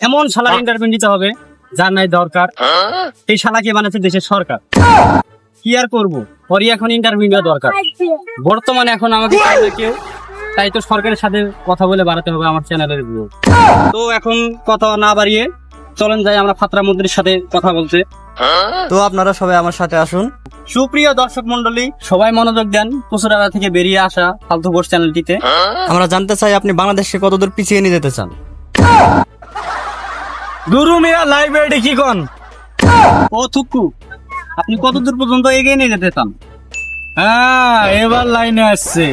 এমন শালার ইন্টারভিউ নিতে হবে যার নাই দরকার। এই শালাকে বানাচ্ছে দেশের সরকার। কি আর করব? পরে এখন ইন্টারভিউ নেওয়া দরকার। বর্তমানে এখন আমাকে কেউ? তাই তো সরকারের সাথে কথা বলে বাড়াতে হবে আমার চ্যানেলের ভিউ তো এখন কথা না বাড়িয়ে চলেন যাই আমরা ফাতরা মন্ত্রীর সাথে কথা বলতে। তো আপনারা সবাই আমার সাথে আসুন। সুপ্রিয় দর্শক মন্ডলী সবাই মনোযোগ দেন। পুসুরারা থেকে বেরিয়ে আসা ফালতু বোর্ড চ্যানেলটিতে। আমরা জানতে চাই আপনি বাংলাদেশকে কতদূর পিছিয়ে নিয়ে যেতে চান। গুরু মিয়া লাইব্রেরি কি কন ও থুকু আপনি কত দূর পর্যন্ত এগিয়ে নিয়ে যেতে চান হ্যাঁ এবার লাইনে আসছে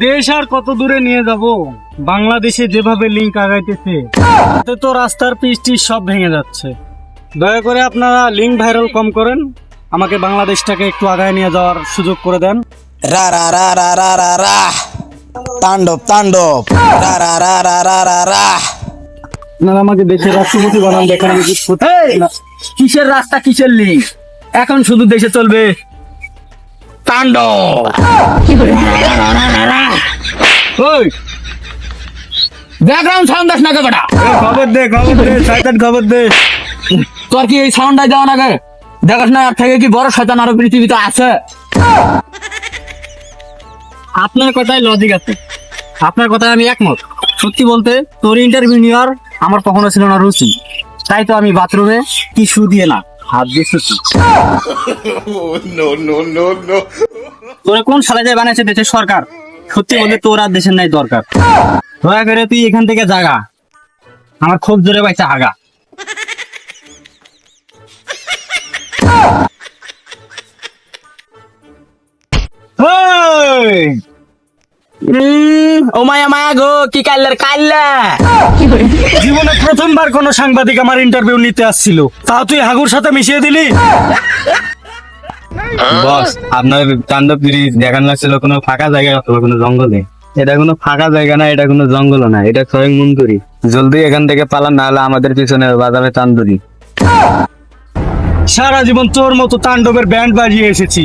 দেশ আর কত দূরে নিয়ে যাব বাংলাদেশে যেভাবে লিঙ্ক আগাইতেছে তাতে তো রাস্তার পিচটি সব ভেঙে যাচ্ছে দয়া করে আপনারা লিঙ্ক ভাইরাল কম করেন আমাকে বাংলাদেশটাকে একটু আগায় নিয়ে যাওয়ার সুযোগ করে দেন রা রা রা রা রা রা রা তাণ্ডব তাণ্ডব রা রা রা রা রা রা রা আপনারা আমাকে দেশের রাষ্ট্রপতি বানান দেখেন আমি কিছু না। কিসের রাস্তা কিসের লিঙ্ক? এখন শুধু দেশে চলবে তাণ্ডব। ওই! ব্যাকগ্রাউন্ড সাউন্ড দাস বেটা। খবর দে খবর দে শয়তান খবর দে। তোর কি এই সাউন্ডটাই দেওয়া নাকি দেখাস না এর থেকে কি বড় শয়তান আরও পৃথিবীতে আছে? আপনার কথায় লজিক আছে। আপনার কথায় আমি একমত। সত্যি বলতে তোর ইন্টারভিউ নেওয়ার আমার কখনো ছিল না রুচি। তাই তো আমি বাথরুমে টিস্যু দিয়ে না হাত দিয়ে শুচ্ছি। তোরা কোন সালে যায় বানাইছে দেশের সরকার? সত্যি বলতে তোর আর দেশের নাই দরকার। দয়া করে তুই এখান থেকে জাগা। আমার খুব জোরে পাইছে আগা ওই! উম, ও মায়া মায়া গো কি কাল্লার কাল্লা জীবনে প্রথমবার কোন সাংবাদিক আমার ইন্টারভিউ নিতে আসছিল। তাও তুই হাগুর সাথে মিশিয়ে দিলি? বস আপনার তাণ্ডব ব্রিজ দেখান লাগছিল কোনো ফাঁকা জায়গায় অথবা কোনো জঙ্গলে। এটা কোনো ফাঁকা জায়গা না এটা কোনো জঙ্গল না এটা স্বয়ং জলদি এখান থেকে পালান না হলে আমাদের পিছনে বাজারে তান্দুরি সারা জীবন তোর মতো তাণ্ডবের ব্যান্ড বাজিয়ে এসেছি।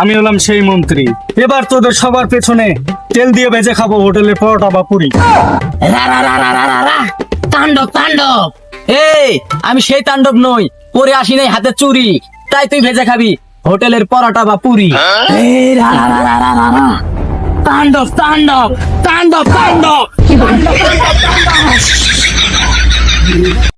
আমি হলাম সেই মন্ত্রী এবার তোদের সবার পেছনে তেল দিয়ে বেজে খাব হোটেলের পরোটা বা পুরি। তাণ্ডব তাণ্ডব এই আমি সেই তাণ্ডব নই পরে আসি নাই হাতে চুরি তাই তুই ভেজে খাবি হোটেলের পরোটা বা পুরি। তাণ্ডব তাণ্ডব তাণ্ডব তাণ্ডব